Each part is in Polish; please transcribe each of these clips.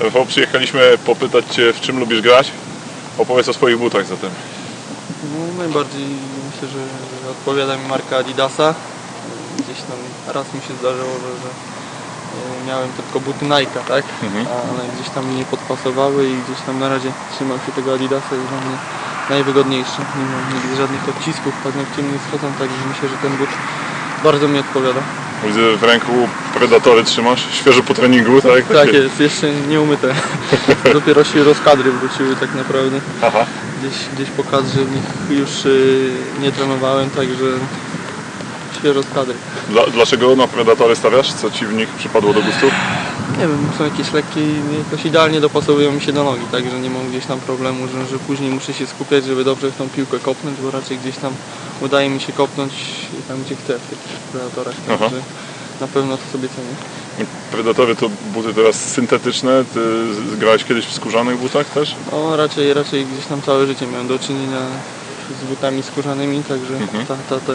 Rafał, przyjechaliśmy popytać Cię, w czym lubisz grać. Opowiedz o swoich butach zatem. No, najbardziej myślę, że, że odpowiada mi marka Adidasa. Gdzieś tam raz mi się zdarzyło, że, że e, miałem tylko buty Nike, tak? Mhm. Ale gdzieś tam mi nie podpasowały i gdzieś tam na razie trzymam się tego Adidasa jest dla mnie najwygodniejszy. Nie mam nigdy żadnych odcisków, paznokcie mi nie schodzą, także myślę, że ten but bardzo mi odpowiada. Widzę w ręku Predatory trzymasz, świeżo po treningu, tak? Tak jest, jeszcze nie umyte. Dopiero się rozkadry wróciły tak naprawdę. Aha. Gdzieś, gdzieś po kadrze w nich już y, nie trenowałem, także świeżo z kadry. Dla, dlaczego na Predatory stawiasz? Co Ci w nich przypadło do gustu? Nie wiem, są jakieś lekkie i jakoś idealnie dopasowują mi się do nogi, także nie mam gdzieś tam problemu, że, że później muszę się skupiać, żeby dobrze w tą piłkę kopnąć, bo raczej gdzieś tam udaje mi się kopnąć tam, gdzie chcę w tych predatorach, także na pewno to sobie cenię. Predatory to buty teraz syntetyczne. Ty grałeś kiedyś w skórzanych butach też? No raczej, raczej gdzieś tam całe życie miałem do czynienia z butami skórzanymi, także Mhm. ta, ta, ta,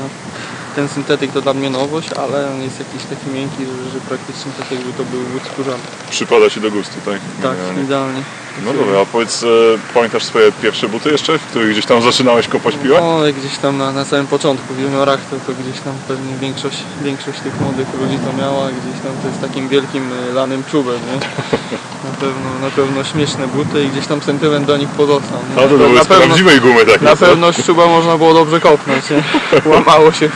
ten syntetyk to dla mnie nowość, ale on jest jakiś taki miękki, że, że praktycznie tak jakby to był but skórzany. Przypada Ci do gustu, tak? Tak, idealnie. No dobra, a powiedz, e, pamiętasz swoje pierwsze buty jeszcze, w których gdzieś tam zaczynałeś kopać piłę? No, gdzieś tam na, na samym początku w juniorach to, to gdzieś tam pewnie większość, większość tych młodych ludzi to miała, gdzieś tam to jest takim wielkim y, lanym czubem, nie? Na pewno, na pewno śmieszne buty i gdzieś tam sentyment do nich pozostał. nie? A to, były na z prawdziwej gumy takie. Na co? pewno z czuba można było dobrze kopnąć, nie? Łamało się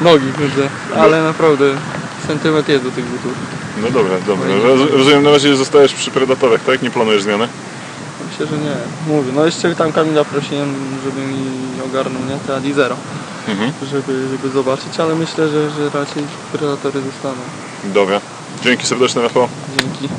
nogi, widzę. Ale naprawdę sentyment jest do tych butów. No dobra, dobra. Roz- Rozumiem, na razie zostajesz przy Predatorach, tak? Nie planujesz zmiany? Myślę, że nie. Mówię, no jeszcze tam Kamila prosiłem, żeby mi ogarnął, nie? Te Adi Zero, Mhm. żeby, żeby zobaczyć, ale myślę, że, że raczej predatory zostaną. Dobra. Dzięki serdeczne, Rafał. Dzięki.